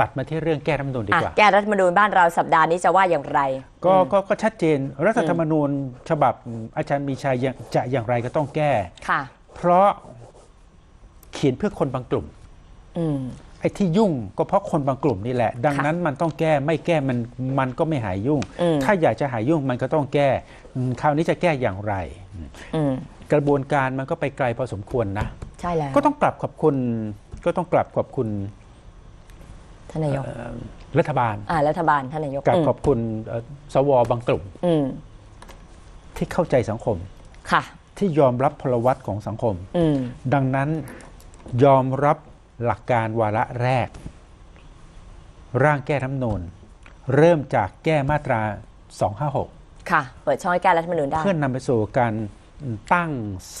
ตัดมาที่เรื่องแก้รัฐธรรมนูญดีอะกว่า แก้รัฐธรรมนูญบ้านเราสัปดาห์นี้จะว่าอย่างไร ก็ก็ก็ชัดเจนรัฐธรรมนูญฉบับอาจารย์มีชัยยังจะอย่างไรก็ต้องแก้ ค่ะ เพราะเขียนเพื่อคนบางกลุ่มอืมไอ้ที่ยุ่งก็เพราะคนบางกลุ่มนี่แหละ ดังค่ะนั้นมันต้องแก้ไม่แก้มันมันก็ไม่หายยุ่ง อืม ถ้าอยากจะหายยุ่งมันก็ต้องแก้อืมคราวนี้จะแก้อย่างไร อืมกระบวนการมันก็ไปไกลพอสมควรนะ ใช่แล้ว ก็ต้องกลับขอบคุณก็ต้องกลับขอบคุณ ท่านนายกเอ่อรัฐบาลอ่ารัฐบาลท่านนายกกลับอืมขอบคุณเอ่อสวบางกลุ่มอืมที่เข้าใจสังคมค่ะ ที่ยอมรับพลวัตของสังคมอืมดังนั้นยอมรับหลักการวาระแรก ร่างแก้รัฐธรรมนูญเริ่มจากแก้มาตรา 256 ค่ะ เปิดช่องให้แก้รัฐธรรมนูญได้ เพื่อนำไปสู่การ ตั้ง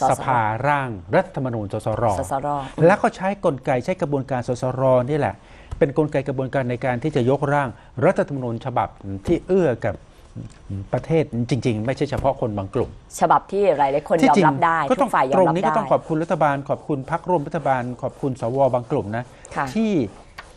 สสรสภาร่างรัฐธรรมนูญสสร สสร แล้วก็ใช้กลไกใช้กระบวนการสสรนี่แหละ เป็นกลไกกระบวนการในการที่จะยกร่าง รัฐธรรมนูญฉบับที่เอื้อกับประเทศจริง ๆ ไม่ใช่เฉพาะคนบางกลุ่ม ฉบับที่หลายหลายคนที่ยอมจริงรับได้ก็ทุต้องกฝ่ายยอตมรงรับนี้ได้ก็ต้องขอบคุณรัฐบาล ขอบคุณพรรคร่วมรัฐบาล ขอบคุณสวบางกลุ่มนะค่ะที่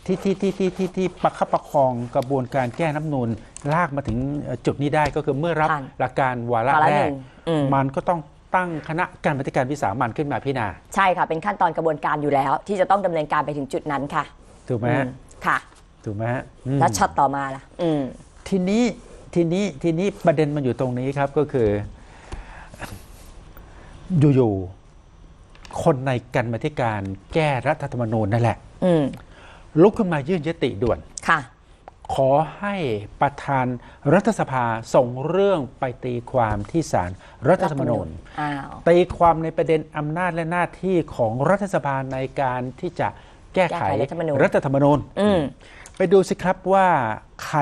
ที่ที่ที่ที่ที่ที่ประคับประคองกระบวนการแก้น้ำนูนลากมาถึงจุดนี้ได้ก็คือเมื่อรับผ่านหลักการวาระวาระแรหกนึ่งอืมมันก็ต้อง ตั้งคณะการปฏิการวิสามันขึ้นมาพิจารณาใช่ค่ะเป็นขั้นตอนกระบวนการอยู่แล้ว ที่จะต้องดำเนินการไปถึงจุดนั้นค่ะถูกไหมอืฮะมค่ะถูกไหมฮะอืมแล้วช็อตต่อมาล่ะอืมทีนี้ทีนี้ทีนี้ประเด็นมันอยู่ตรงนี้ครับก็คือ อยู่ๆคนในกันมาธิการแก้รัฐธรรมนูญนั่นแหละอืมลุกขึ้นมายื่นยติด่วนค่ะ ขอให้ประธานรัฐสภาส่งเรื่องไปตีความที่ศาลรัฐธรรมนูญอ้าวตีความในประเด็นอำนาจและหน้าที่ของรัฐสภาในการที่จะแก้ไขแก้ไขรัฐธรรมนูญรัฐธรรมนูญอืมไปดูสิครับว่าใคร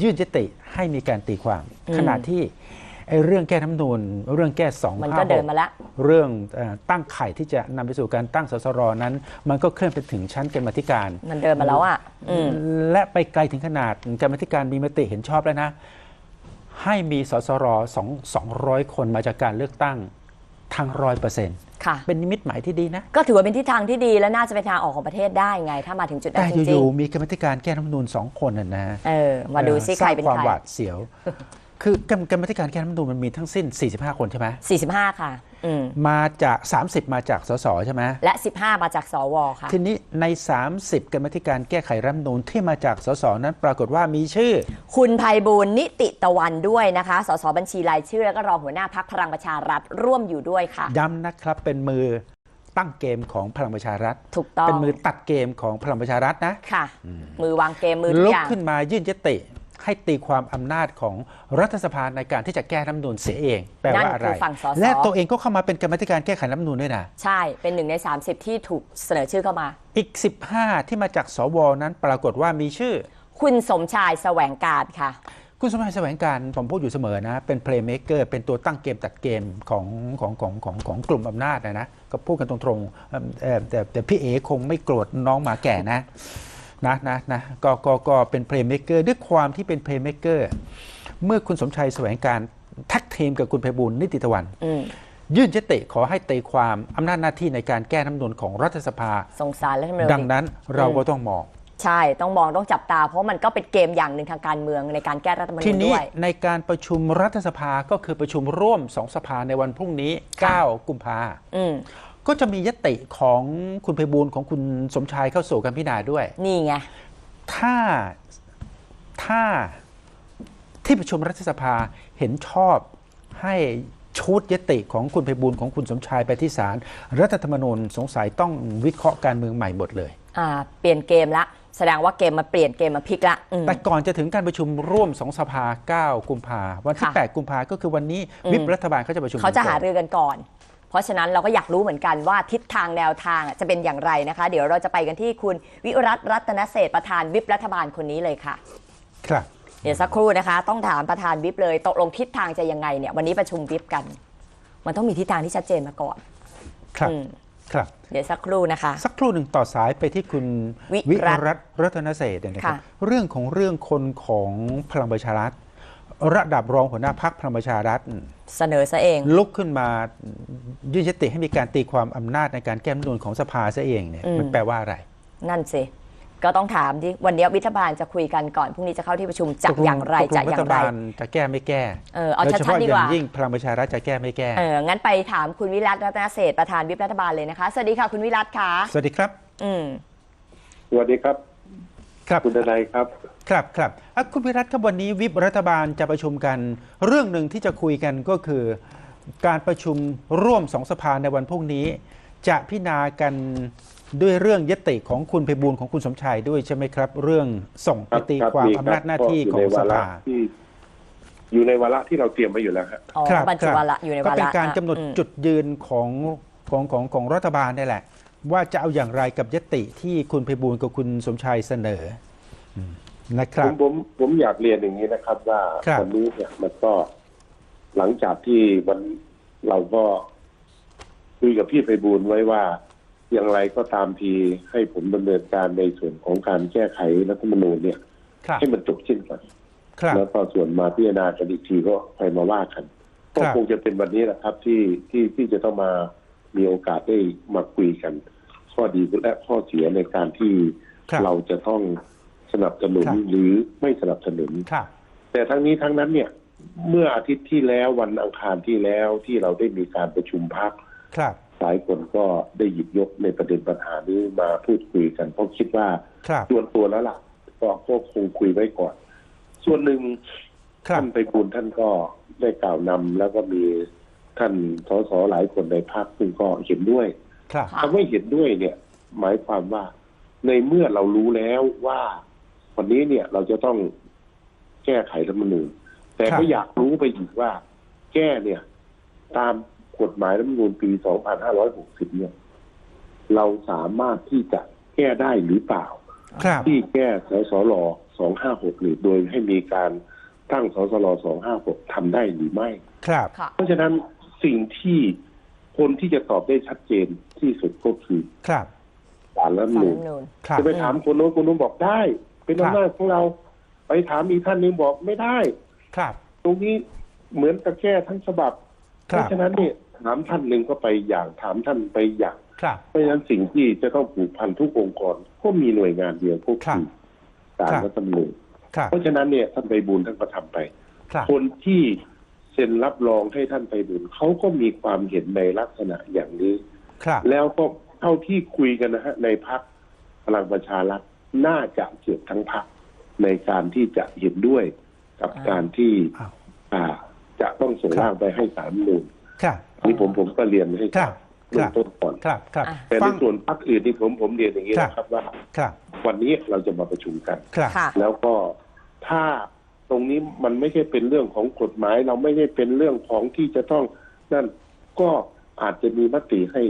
ยื่นยติให้มีการตีความอืมขณะที่ ไอ้เรื่องแก้น้ำนูนเรื่องแก้สองมันก็เดินมาแล้วเรื่องเออตั้งไข่ที่จะนำไปสู่การตั้งสสรนั้น มันก็เคลื่อนไปถึงชั้นกรรมาธิการ มันเดินมาแล้วอะอืมและไปไกลถึงขนาดกรรมาธิการมีมติเห็นชอบแล้วนะ ให้มีสสรสองสองร้อยคนมาจากการเลือกตั้งทั้งร้อยเปอร์เซ็นต์ค่ะเป็นนิมิตหมายที่ดีนะ ก็ถือว่าเป็นทิศทางที่ดีและน่าจะเป็นทางออกของประเทศได้ไง ถ้ามาถึงจุดนั้แต่นจริองยู่ๆมีกรรมาธิการแก้รัฐธรรมนูญสองคนน่ะนะๆเออมาดูซิใครเป็นสร้างความใครหวาดเสียว คือกรรมกรรมาธิการแก้รัฐธรรมนูญมันมีทั้งสิ้น 45 คนใช่ไหม45 ค่ะอืมมาจาก 30 มาจากสสใช่ไหมและ 15 มาจากสวค่ะ ทีนี้ใน 30 กรรมาธิการแก้ไขรัฐธรรมนูญที่มาจากสสนั้นปรากฏว่ามีชื่อ คุณภัยบูลย์นิติตะวันด้วยนะคะ สสบัญชีรายชื่อ แล้วก็รองหัวหน้าพักพลังประชารัฐร่วมอยู่ด้วยค่ะ ย้ำนะครับเป็นมือตั้งเกมของพลังประชารัฐ ถูกต้องเป็นมือตัดเกมของพลังประชารัฐนะ ค่ะ มือวางเกมมือทุกลุกอย่าง ขึ้นมายื่นยติ ให้ตีความอำนาจของรัฐสภาในการที่จะแก้รัฐธรรมนูญเสียเอง แปลว่าอะไรนั่นคือฝั่งสส และตัวเองก็เข้ามาเป็นกรรมาธิการแก้ไขรัฐธรรมนูญด้วยนะ ใช่เป็นหนึ่งใน 30 ที่ถูกเสนอชื่อเข้ามา อีก 15 ที่มาจากสวนั้นปรากฏว่ามีชื่อ คุณสมชายแสวงการค่ะ คุณสมัยแสวงการผมพูดอยู่เสมอนะ เป็นเพลย์เม k เกอร์เป็นตัวตั้งเกมตัดเกมของของของของของกลุ่มอำนาจนะนะ ก็พูดกันตรงๆเอ่อเอ่อแต่แต่พี่เอคงไม่โกรธน้องหมาแก่นะ นะนะนะก็ก็ก็เป็นเพลย์เม k เกอร์ด้วยความที่เป็นเพลย์เม k เกอร์เมื่อคุณสมชัยแสวงการแท็กทีมกับคุณไพบูลย์นิติตะวันอืมยื่นยติขอให้ตีความอำนาจหน้าที่ในการแก้รัฐธรรมนูญของรัฐสภาสงสารและทำไมดังนั้นเราก็ต้องมอง ใช่ต้องมองต้องจับตา เพราะมันก็เป็นเกมอย่างหนึ่งทางการเมืองในการแก้รัฐธรรมนูทีญนี้ด้วยในการประชุมรัฐสภาก็คือประชุมร่วมสองสภาในวันพรุ่งนี้ค่ะ9กุมภาอืม ก็จะมียติของคุณไพบูลย์ของคุณสมชายเข้าสู่การพิจารณาด้วย นี่ไง ถ้าถ้าที่ประชุมรัฐสภาเห็นชอบให้ชุดยติของคุณไพบูลย์ของคุณสมชายไปที่ศาลรัฐธรรมนูญสงสัยต้องวิเคราะห์การเมืองใหม่หมดเลย อ่า เปลี่ยนเกมละ แสดงว่าเกมมาเปลี่ยนเกมมาพลิกละอืม แต่ก่อนจะถึงการประชุมร่วมสองสภา 9 กุมภาวันที่ ค่ะ 8 กุมภาก็คือวันนี้อืมวิปรัฐบาลเขาจะประชุมเขาจะหากันก่อนรือกันก่อน เพราะฉะนั้นเราก็อยากรู้เหมือนกันว่าทิศทางแนวทางอะจะเป็นอย่างไรนะคะ เดี๋ยวเราจะไปกันที่คุณวิรัตรัตนเศรษฐ์ประธานวิปรัฐบาลคนนี้เลยค่ะ ครับ เดี๋ยวสักครู่นะคะ ต้องถามประธานวิปเลยตกลงทิศทางจะยังไงเนี่ยวันนี้ประชุมวิปกัน มันต้องมีทิศทางที่ชัดเจนมาก่อน ครับอืมครับเดี๋ยวสักครู่นะคะ สักครู่หนึ่งต่อสายไปที่คุณวิรัติรัตน์รัตนเศรษฐ์เนี่ยนะครับค่ะเรื่องของเรื่องคนของพลังประชารัฐ ระดับรองหัวหน้าพักพลังประชารัฐ เสนอซะเอง ลุกขึ้นมายื่นยติให้มีการตีความอำนาจในการแก้รัฐธรรมนูญของสภาซะเองเนี่ยอืม มันแปลว่าอะไร นั่นสิ ก็ต้องถามที่วันนี้วิทบาลจะคุยกันก่อนพรุ่งนี้จะเข้าที่ประชุมจะตกลอย่างไรตกลจะอย่างรัฐไรบาลจะแก้ไม่แก้เออเอาโดยชัเฉดพาะๆดีอกย่าว่างยิ่งพลังประชารัฐจะแก้ไม่แก้ เอองั้นไปถามคุณวิรัตรัตนเศรษฐ์ประธานวิปรัฐบาลเลยนะคะ สวัสดีค่ะคุณวิรัตค่ะสวัสดีครับ อืม สวัสดีครับ ครับ คุณทนายครับ ครับครับอะคุณพิรัตครับวันนี้วิปรัฐบาลจะประชุมกัน เรื่องหนึ่งที่จะคุยกันก็คือ การประชุมร่วมสองสภาในวันพรุ่งนี้ จะพิจารณากันด้วยเรื่องยติของคุณไพบูลย์ของคุณสมชายด้วยใช่ไหมครับ เรื่องส่งไปตีครับความมีอำนาจหน้าที่ก็ของยู่ในสวาระภาที่อยู่ในวาระที่เราเตรียมไว้อยู่แล้วครับอ๋อครับบรรจุครับวาระอยู่ในก็วาเป็นระการกำหนดอืมจุดยืนของของของของรัฐบาลนี่แหละ ว่าจะเอาอย่างไรกับยติที่คุณไพบูลย์กับคุณสมชายเสนออืม นะคผรับมผมผมอยากเรียนอย่างนี้นะครับ ว่าครับ วันนี้เนี่ยมันก็หลังจากที่วันเราก็คุยกับพี่ไพบูลย์ไว้ว่า อย่างไรก็ตามทีให้ผมดำเนินการในส่วนของการแก้ไขรัฐธรรมนูญเนี่ย ครับให้มันจบสิ้นก่อนครับ แล้วก็ส่วนมาพิจารณากันอีกทีก็ไปมาว่ากันครัก็บ คงจะเป็นวันนี้แหละครับที่ที่ที่จะต้องมามีโอกาสได้มาคุยกัน ข้อดีและข้อเสียในการที่ครับ เราจะต้อง สนับสนุนครับหรือไม่สนับสนุนครับแต่ทั้งนี้ทั้งนั้นเนี่ย เมื่ออาทิตย์ที่แล้ววันอังคารที่แล้วที่เราได้มีการประชุมพักครับหลายคนก็ได้หยิบยกในประเด็นปัญหานี้มาพูดคุยกันเพราะคิดว่าครับส่วนตัวแล้วล่ะก็ก็คงคุยไว้ก่อน ส่วนหนึ่งครับท่านไปบูลย์ท่านก็ได้กล่าวนำแล้วก็มีท่านสสหลายคนในพรรคซึ่งก็เห็นด้วยครับค่ะคำว่าเห็นด้วยเนี่ย หมายความว่าในเมื่อเรารู้แล้วว่า วันนี้เนี่ยเราจะต้องแก้ไขรัฐธรรมนูญแต่ครับก็อยากรู้ไปอีกว่า แก้เนี่ย ตามกฎหมายรัฐธรรมนูญปี 2560 เนี่ย เราสามารถที่จะแก้ได้หรือเปล่าครับที่แก้สสล256หรือโดยให้มีการตั้งสสล256ทำได้หรือไม่ ครับค่ะเพราะฉะนั้นสิ่งที่คนที่จะตอบได้ชัดเจนที่สุดก็คือ ครับศาลรัฐธรรมสารนูรัฐญธรรมนูญครับจะไปถามคนโน้นคนโน้นบอกได้ เป็นครับอำนาจของเรา ไปถามอีกท่านหนึงบอกไม่ได้ ครับ ตรงนี้เหมือนกับแก้ทั้งฉบับคเพรับราะฉะนั้นเนี่ยถามท่านหนึ่งก็ไปอย่างถามท่านไปอย่างครับเพราะฉะนั้นสิ่งที่จะต้องผูกพันทุกองค์กรก็มีหน่วยงานเดียวก็ครัคืบอศาลครับรัฐธรรมนูญครับเพราะฉะนั้นเนี่ยท่านไปบูลย์ท่านก็ทำไปครับคนที่เซ็นรับรองให้ท่านไปบุญเขาก็มีความเห็นในลักษณะอย่างนี้ครับแล้วก็เท่าที่คุยกันนะฮะในพักพลังประชารัฐ น่าจะเกือบทั้งพักในการที่จะเห็นด้วยกับอ่าการที่อ้าวอ่าจะต้องส่งครับร่างไปให้สารรัฐธรรมนูญครับนี่ผมผมก็เรียนให้ครับเริ่ครัมบต้นก่อนครับครับอะแต่ในฟังส่วนพักอื่นที่ผมผมเรียนอย่างนี้ครับนะครับว่าครับวันนี้เราจะมาประชุมกันครับค่ะแล้วก็ถ้าตรงนี้มันไม่ใช่เป็นเรื่องของกฎหมาย เราไม่ได้เป็นเรื่องของที่จะต้องนั่นก็อาจจะมีมติให้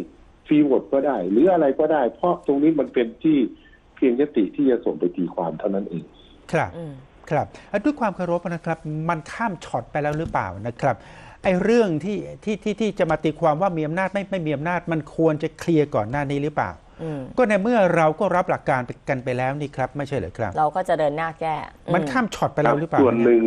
ฟรีโหวตก็ได้ หรืออะไรก็ได้ เพราะตรงนี้มันเป็นที่เพียงยติที่จะส่งไปตีความเท่านั้นเอง ครับอืมครับอะด้วยความเคารพนะครับ มันข้ามช็อตไปแล้วหรือเปล่านะครับไอ้เรื่องที่ที่ที่ที่จะมาตีความว่ามีอำนาจไม่ไม่มีอำนาจ มันควรจะเคลียร์ก่อนหน้านี้หรือเปล่าอืมก็ในเมื่อเราก็รับหลักการกันไปแล้วนี่ครับ ไม่ใช่เหรอครับ เราก็จะเดินหน้าแก้อืมันข้ามช็อตไปแล้วหรือเปล่าส่วนหนึ่ง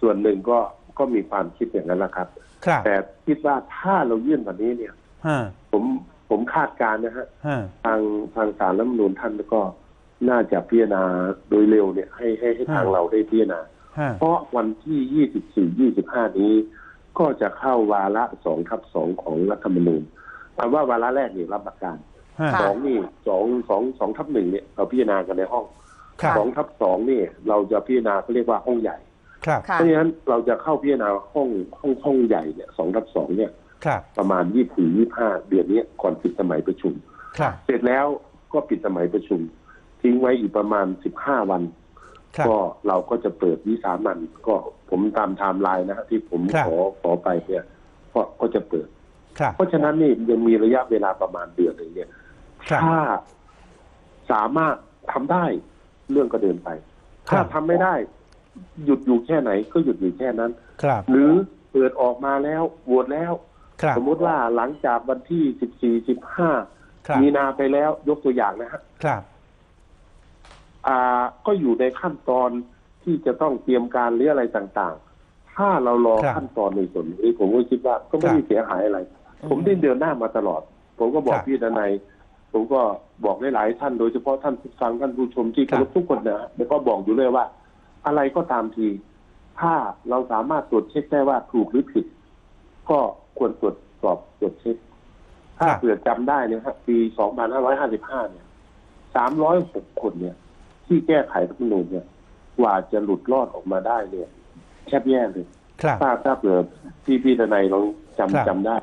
ส่วนหนึ่งก็ก็มีความคิดอย่างนั้นแหละครับครับแต่คิดว่าถ้าเรายื่นวันนี้เนี่ยฮะผม ผมคาดการณ์นะฮะฮะทางทางสารรัฐธรรมนูญท่านก็น่าจะพิจารณาโดยเร็วเนี่ยให้ให้ให้ทางเราได้พิจารณาฮะเพราะวันที่24 25นี้ ก็จะเข้าวาระสองทับสองของรัฐธรรมนูญคำว่าวาระแรกเนี่ยรับหลักการฮะค่ะสองนี่สองสองสองทับหนึ่งเนี่ยเราพิจารณากันในห้องครับสองทับสองนี่เราจะพิจารณาเขาเรียกว่าห้องใหญ่ครับค่ะเพราะฉะนั้นเราจะเข้าพิจารณาห้องห้องห้องใหญ่เนี่ยสองทับสองเนี่ย ครับประมาณ 24 25 เดือนนี้ก่อนปิดสมัยประชุม ครับ เสร็จแล้วก็ปิดสมัยประชุม ทิ้งไว้อีกประมาณ 15 วันครับก็เราก็จะเปิดวิสามันก็ผมตามไทม์ไลน์นะฮะที่ผมครับขอขอไปเนี่ยก็ก็จะเปิดครับเพราะฉะนั้นนี่ยังมีระยะเวลาประมาณเดือนหนึ่งเนี่ยครับถ้าสามารถทำได้เรื่องก็เดินไปครับถ้าทำไม่ได้ หยุดอยู่แค่ไหนก็หยุดอยู่แค่นั้นครับหรือเปิดออกมาแล้วโหวตแล้วครับ สมมุติว่าหลังจากวันที่14ครับ15มีนาไปแล้วยกตัวอย่างนะฮะครับอ่าก็อยู่ในขั้นตอนที่จะต้องเตรียมการหรืออะไรต่างๆ ถ้าเรารอครับขั้นตอนในส่วนนี้ผมก็คิดว่าก็ไม่ครับได้เสียหายอะไรอืมผมได้เดินหน้ามาตลอด ผมก็บอคกรับพี่ดนัยผมก็บอกหลายๆท่านโดยเฉพาะท่านผู้ฟังท่านผู้ชมที่เคารพทุกคนนะฮะแล้วก็บอกอยู่เลยว่า อะไรก็ตามที ถ้าเราสามารถตรวจเช็คได้ว่าถูกหรือผิด ก็ ควรตรวจสอบตรวจเช็คถ้าครับเผื่อจำได้เนี่ยครับปี 2555 เนี่ย 306 คนเนี่ย ที่แก้ไขรัฐธรรมนูญเนี่ยกว่าจะหลุดรอดออกมาได้เนี่ยแทบแย่เลยครับถ้าถ้าเผื่อพี่พี่ทนายลองครับจำจำได้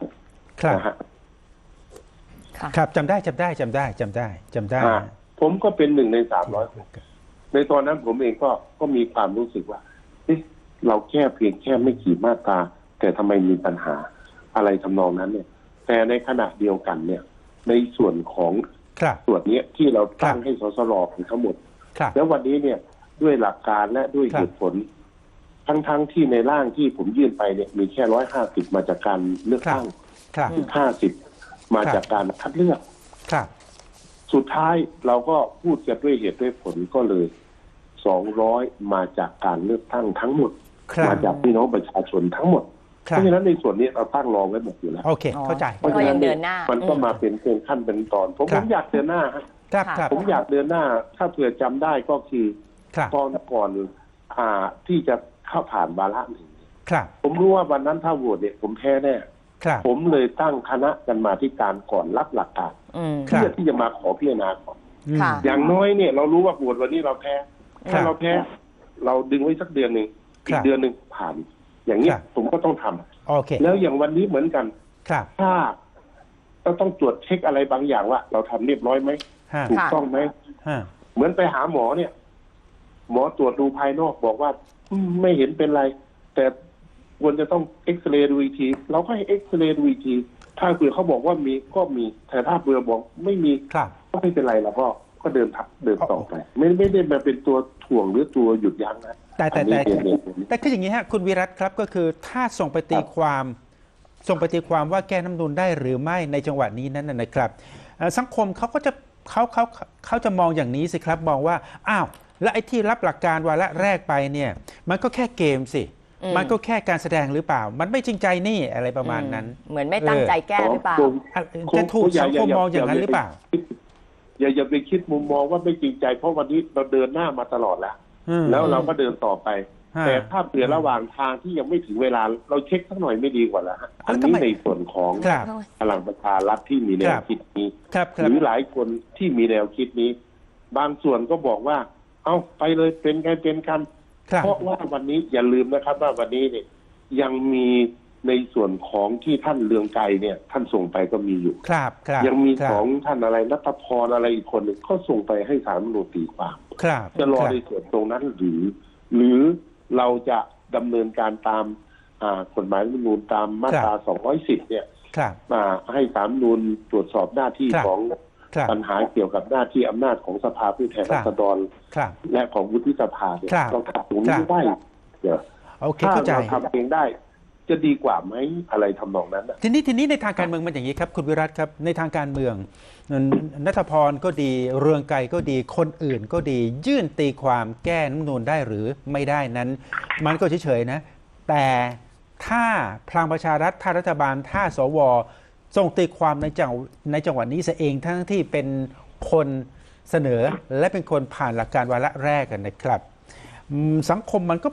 ครับนะฮะค่ะครับจำได้จำได้จำได้จำได้จำได้อ่าผมก็เป็นหนึ่งใน300ในตอนนั้นผมเองก็ก็มีความรู้สึกว่าเอ๊ะเราแค่เพียงแค่ไม่กี่มาตราแต่ทำไมมีปัญหา อะไรทำนองนั้นเนี่ย แต่ในขณะเดียวกันเนี่ย ในส่วนของครับส่วนเนี้ยที่เราตั้งครับให้สสรเป็นทั้งหมดครับแล้ววันนี้เนี่ยด้วยหลักการและด้วยครับเหตุผล ทั้งๆที่ในร่างที่ผมยื่นไปเนี่ยมีแค่ร้อยห้าสิบมาจากการเลือกตั้งครับอีกห้าสิบมาครับจากการคัดเลือกครับสุดท้ายเราก็พูดกันด้วยเหตุด้วยผลก็เลยสองร้อยมาจากการเลือกตั้งทั้งหมดครับมาจากพี่น้องประชาชนทั้งหมดค เพรับราะฉะนั้นในส่วนนี้เราตั้งรองไว้หมดอยู่แล้วโอเคเข้าใจเพราะก็ฉะยังเดินหน้ามันก็อืมมาเป็นเป็นขั้นเป็นตอนผมครัผบมอยากเดินหน้าฮะครับค่ะครับผมอยากเดินหน้า ถ้าเผื่อจำได้ก็คือครับตอนก่อนอ่าที่จะเข้าผ่านวาระหนึ่งครับผมรู้ว่าวันนั้นถ้าโหวตเนี่ยผมแพ้แน่ครับผมเลยตั้งคณะกันมาที่การก่อนรับหลักการอืมครับเพื่อที่จะมาขอพิจารณาก่อนอืมค่ะอย่างน้อยเนี่ย เรารู้ว่าโหวตวันนี้เราแพ้ครัถ้าบเราแพ้ เราดึงไว้สักเดือนหนึ่งคอีรักบเดือนหนึ่งผ่าน อย่างนี้ยครับผมก็ต้องทำโอเค แล้วอย่างวันนี้เหมือนกันครับถ้าเราต้องตรวจเช็คอะไรบางอย่างว่า เราทำเรียบร้อยไหมฮะถูกค่ะต้องไหมฮะเหมือนไปหาหมอเนี่ย หมอตรวจดูภายนอกบอกว่าอืมไม่เห็นเป็นไร แต่ควรจะต้องเอ็กซเรย์ดูอีกทีเราก็ให้เอ็กซเรย์ดูอีกทีถ้าเผื่อเขาบอกว่ามีก็มีแต่ถ้าเผื่อบอกไม่มีครับก็ไม่เป็นไรเราก็ก็เดินทับเดินต่อไป ไม่ไม่ได้มาเป็นตัว ถ่วงหรือตัวหยุดยั้งนะแต่แต่อันนี้แต่เรียนเรียนแต่คืออย่างนี้ฮะคุณวิรัตครับก็คือถ้าส่งไปตีครับความส่งไปตีความว่าแก้น้ำนูนได้หรือไม่ในจังหวะนี้นั้นนะนะครับเอ่อสังคมเขาก็จะเขาเขาเขาจะมองอย่างนี้สิครับมองว่าอ้าวแล้วไอ้ที่รับหลักการวาระแรกไปเนี่ย มันก็แค่เกมสิอืมมันก็แค่การแสดงหรือเปล่า มันไม่จริงใจนี่อะไรประมาณนั้น เหมือนไม่ตั้งใจแก้หรือเปล่าอะจะถูกสังคมมองอย่างนั้นหรือเปล่า อย่าอย่าไปคิดมุมมองว่าไม่จริงใจ เพราะวันนี้เราเดินหน้ามาตลอดแล้วอืมแล้วเราก็เดินต่อไปฮะแต่ถ้าเผื่อระหว่างทางที่ยังไม่ถึงเวลา เราเช็คสักหน่อยไม่ดีกว่าแล้วฮะอันแล้วทำนี้ไมในส่วนของครับพลังประชารัฐที่มีแนควรับคิดนี้ครับคหรับรือหลายคนที่มีแนวคิดนี้ บางส่วนก็บอกว่า เอาไปเลยเป็นไงเป็นกันครับเพราะว่าวันนี้อย่าลืมนะครับว่าวันนี้เนี่ยยังมี ในส่วนของที่ท่านเลืองไกรเนี่ยท่านส่งไปก็มีอยู่ ครับครับยังมีครับของท่านอะไรนัทพรอะไรอีกคนหนึ่งก็ส่งไปให้สารรัฐธรรมนูญตีความ ครับจะรอครับในส่วนตรงนั้นหรือ หรือเราจะดำเนินการตามอ่ากฎหมายรัฐธรรมนูญตามมาตรา 210 เนี่ยครับ มาให้สารรัฐธรรมนูญตรวจสอบหน้าที่ครับ ของครับ ปัญหาเกี่ยวกับหน้าที่อำนาจของสภาผู้แทนครัราบษฎร ครับ และของวุฒิสภาเนี่ยครับเราทำตรงครันี้บ ได้เดี๋ยวโอเคถ้าเข้าใจ เราทำเองได้ จะดีกว่าไหมอะไรทำนองนั้นน่ะทีนี้ทีนี้ในทางการเมืองมันอย่างนี้ครับ คุณวิรัตครับในทางการเมืองนัทพรก็ดีเรืองไกรก็ดีคนอื่นก็ดี ยื่นตีความแก้น้ำนูนได้หรือไม่ได้นั้น มันก็เฉยๆนะ แต่ถ้าพลังประชารัฐถ้ารัฐบาลถ้าสวส่งตีความในจังในจังหวะนี้เสียเองทั้งที่เป็นคนเสนอและเป็นคนผ่านหลักการวาระแรกกันนะครับอืมสังคมมันก็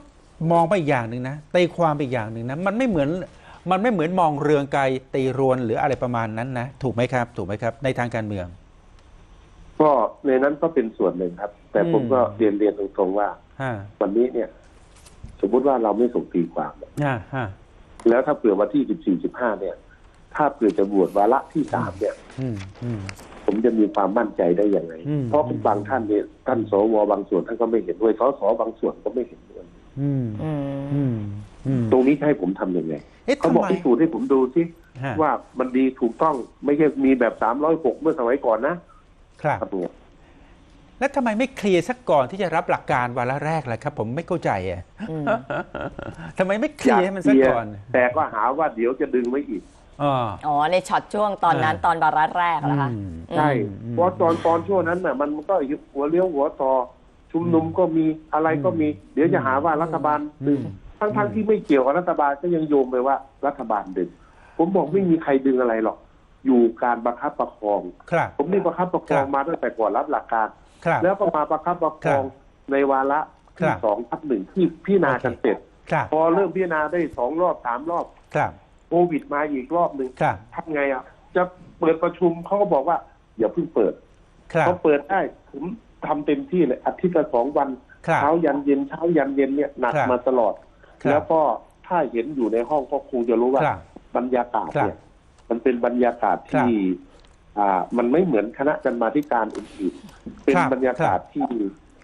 มองไปอีกอย่างหนึ่งนะตีความไปอีกอย่างหนึ่งนะมันไม่เหมือนมันไม่เหมือนมองเรืองไกลตีรวนหรืออะไรประมาณนั้นนะถูกไหมครับ ถูกไหมครับ ในทางการเมือง ก็ในนั้นก็เป็นส่วนหนึ่งครับ แต่ผมอืมก็เรียนเรียนตรงๆว่าฮะวันนี้เนี่ย สมมุติว่าเราไม่ส่งตีความฮะฮะแล้วถ้าเผื่อวันที่สิบสี่สิบห้าเนี่ย ถ้าเผื่อจะบวชวาระที่สามเนี่ยอืมอืมผมจะมีความมั่นใจได้ยังไงอืมเพราะบางท่านเนี่ยท่านสวบางส่วนท่านก็ไม่เห็นด้วยสสบางส่วนก็ไม่เห็นด้วย อืมอืมอืมอืมตรงนี้จะให้ผมทำยังไงเอ๊ะเขาทำบอกไมพิสูจน์ให้ผมดูสิฮะว่ามันดีถูกต้องไม่ใช่มีแบบสามร้อยหกเมื่อสมัยก่อนนะครับครับเนี่ยแล้วทำไมไม่เคลียร์สักก่อนที่จะรับหลักการวาระแรกล่ะครับ ผมไม่เข้าใจอะอืมทำไมไม่เคลียร์ให้มันสักก่อน แต่ก็หาว่าเดี๋ยวจะดึงไว้อีกอ๋ออ๋อในช็อตช่วงตอนนั้นอ่าตอนวาระแรกเหรอคะอืมใช่อืมเพราะตอนตอนช่วงนั้นน่ะมันก็หัวเลี้ยวหัวต่อ ชุมนุมก็มีอะไรก็มี เดี๋ยวจะหาว่ารัฐบาลดึงอืมทั้งทั้งๆที่ไม่เกี่ยวกับรัฐบาลก็ยังโยงไปว่ารัฐบาลดึง ผมบอกไม่มีใครดึงอะไรหรอก อยู่การประคับประคอง ครับ ผมนี่ประคับประคองครับมาตั้งแต่ก่อนรับหลักการ ครับ แล้วก็มาประคับประคองครับในวาระครัที่บสองทับหนึ่งที่พิจารณากันโอเคเสร็จ ครับ พอเริ่มพิจารณาได้สองรอบสามรอบครับ โควิดมาอีกรอบหนึ่งครับ ทำไงอะ จะเปิดประชุมเขาก็บอกว่าอย่าเพิ่งเปิดครับเขาเปิดได้ผม ทำเต็มที่เลยอาทิตย์ละสองวันครับเช้ายันเย็นเช้ายันเย็นเนี่ยหนักครับมาตลอดครับแล้วก็ถ้าเห็นอยู่ในห้องก็คงจะรู้ว่าครับบรรยากาศครับเนี่ย มันเป็นบรรยากาศที่อ่า มันไม่เหมือนคณะกรรมาธิการอื่นๆเป็นครับบรรยากาศที่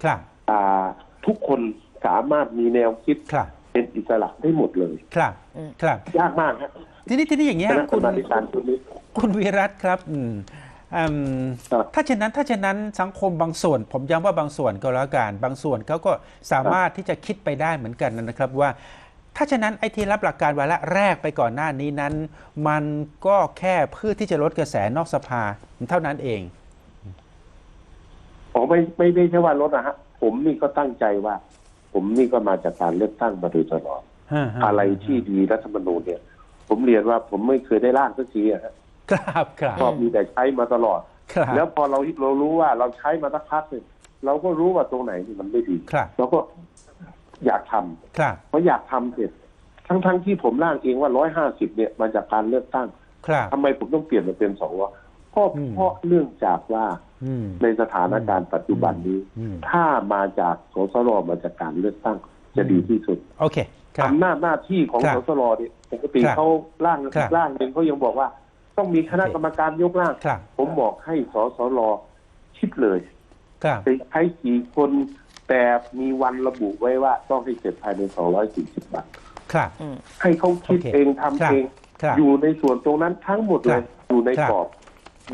ครับอ่า ทุกคนสามารถมีแนวคิดครับเป็นอิสระได้หมดเลย ครับอืมครับ ยากมากฮะทีนี้ทีนี้อย่างเงี้คยณะกรคุรณมาธิการชุดนี้คุณวิรัตครับ อืมอืมครับ ถ้าเช่นนั้นถ้าเช่นนั้นสังคมบางส่วน ผมย้ำว่าบางส่วนก็แล้วกันบางส่วนเขาก็สามารถที่จะคิดไปได้เหมือนกันนะครับว่า ถ้าฉะนั้นไอ้ที่รับหลักการวาระแรกไปก่อนหน้านี้นั้น มันก็แค่เพื่อที่จะลดกระแสนอกสภาเท่านั้นเองผมไม่ไม่ไม่ใช่ว่าลดนะฮะผมนี่ก็ตั้งใจว่า ผมนี่ก็มาจากการเลือกตั้งมาโดยตลอดอะไรที่ดีรัฐธรรมนูญเนี่ย ผมเรียนว่าผมไม่เคยได้ร่างสักทีอะฮะ ครับครับก็มีแต่ใช้มาตลอด ครับแล้วพอเราเรารู้ว่าเราใช้มาสักพักเนี่ยเราก็รู้ว่าตรงไหนที่มันไม่ดีครับเราก็อยากทำครับเพราะอยากทำเสร็จ ทั้งทั้งๆที่ผมร่างเองว่าร้อยห้าสิบเนี่ยมาจากการเลือกตั้งครับ ทำไมผมต้องเปลี่ยนมาเป็นสองวะก็อืม เพราะเนื่องจากว่าอืม ในสถานการณ์ปัจจุบันนี้ อืม ถ้ามาจากสสรมาจากการเลือกตั้งจะดีที่สุด โอเคครับ อำนาจหน้าที่ของสครับสรเนี่ยปกติครับเขาร่างครับร่างหนึ่งเขายังบอกว่า ต้องมีคณะกรรมการยกร่าง ครับผมบอกให้สสรคิดเลยครับไปใช้กี่คนแต่มีวันระบุไว้ว่าต้องให้เสร็จภายใน 240วันครับ อืม ให้เขาคิดโอเคเองทำครับเอง ครับอยู่ในส่วนตรงนั้นทั้งหมดเลยครับอยู่ในครับกรอบ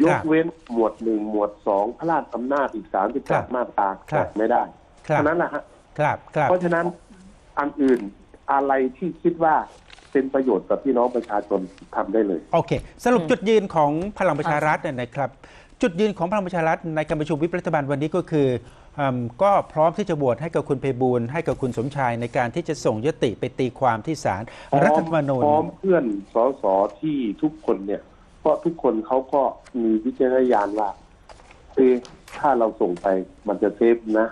ยครักบเว้นหมวดหนึ่งหมวดสองพระราชอำนาจอีกสามสิบครัแปบดมาตราครับ แตะไม่ได้ครับเท่านั้นแหละฮะ ครับครับ เพราะฉะนั้นอันอื่นอะไรที่คิดว่า เป็นประโยชน์กับพี่น้องประชาชนทำได้เลยโอเค สรุปอืมจุดยืนของพลังประชารัฐเนี่ยนะครับ จุดยืนของพลังประชารัฐในการประชุมวิปรัฐบาลวันนี้ก็คืออืมก็พร้อมที่จะโหวตให้กับคุณเพบูลย์ให้กับคุณสมชายในการที่จะส่งยติไปตีความที่ศาลรัฐธรรมนูญพร้อมเพื่อนสสที่ทุกคนเนี่ยเพราะทุกคนเขาก็มีวิจารณญาณว่าเอะถ้าเราส่งไปมันจะเซฟนะ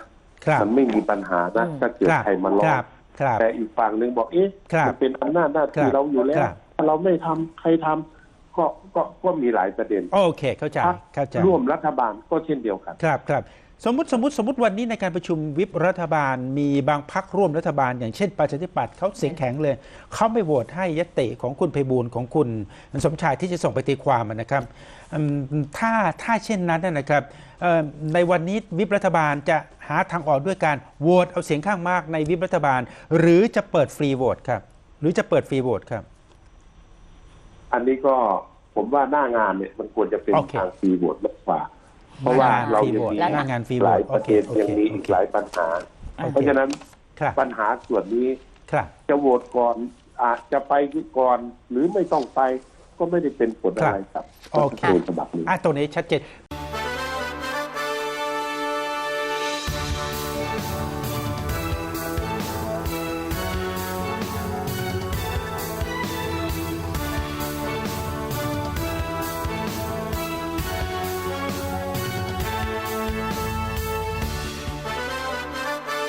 ครับมันไม่มีปัญหานะอืมถ้าเกิดครับใครมาลอคงรับ ครับแต่อีกฝั่งหนึ่งบอกเอ๊ะครับมันเป็นอำนาจหน้าที่ครับเราอยู่แล้ว ครับถ้าเราไม่ทำใครทำก็ก็ก็มีหลายประเด็นโอเคเข้าใจพรรคเข้าใจร่วมรัฐบาลก็เช่นเดียวกัน ครับครับ สมมติสมมติสมมติวันนี้ในการประชุมวิปรัฐบาลมีบางพักร่วมรัฐบาล อย่างเช่นประชาธิปัตย์เขาเสียงแข็งเลยเขาไม่โหวตให้ยติของคุณไพบูลย์ของคุณสมชายที่จะส่งไปตีความนะครับอืมถ้าถ้าเช่นนั้นนะครับเอ่อในวันนี้วิปรัฐบาลจะหาทางออกด้วยการโหวตเอาเสียงข้างมากในวิปรัฐบาล หรือจะเปิดฟรีโหวตครับหรือจะเปิดฟรีโหวตครับ อันนี้ก็ผมว่าหน้างานเนี่ยมันควรจะเป็นโอเคทางฟรีโหวตมากกว่า เพราะว่าเรายังมีหน้างานฟรีโหหวลายตประเด็นยังมีอีกหลายปัญหา เพราะฉะนั้นครับปัญหาส่วนนี้ครับจะโหวตก่อนอาจจะไปก่อนหรือไม่ต้องไปก็ไม่ได้เป็นผลอะไรครับโอเครัฐธรรมนูญฉบับนี้อะตรงนี้ชัดเจน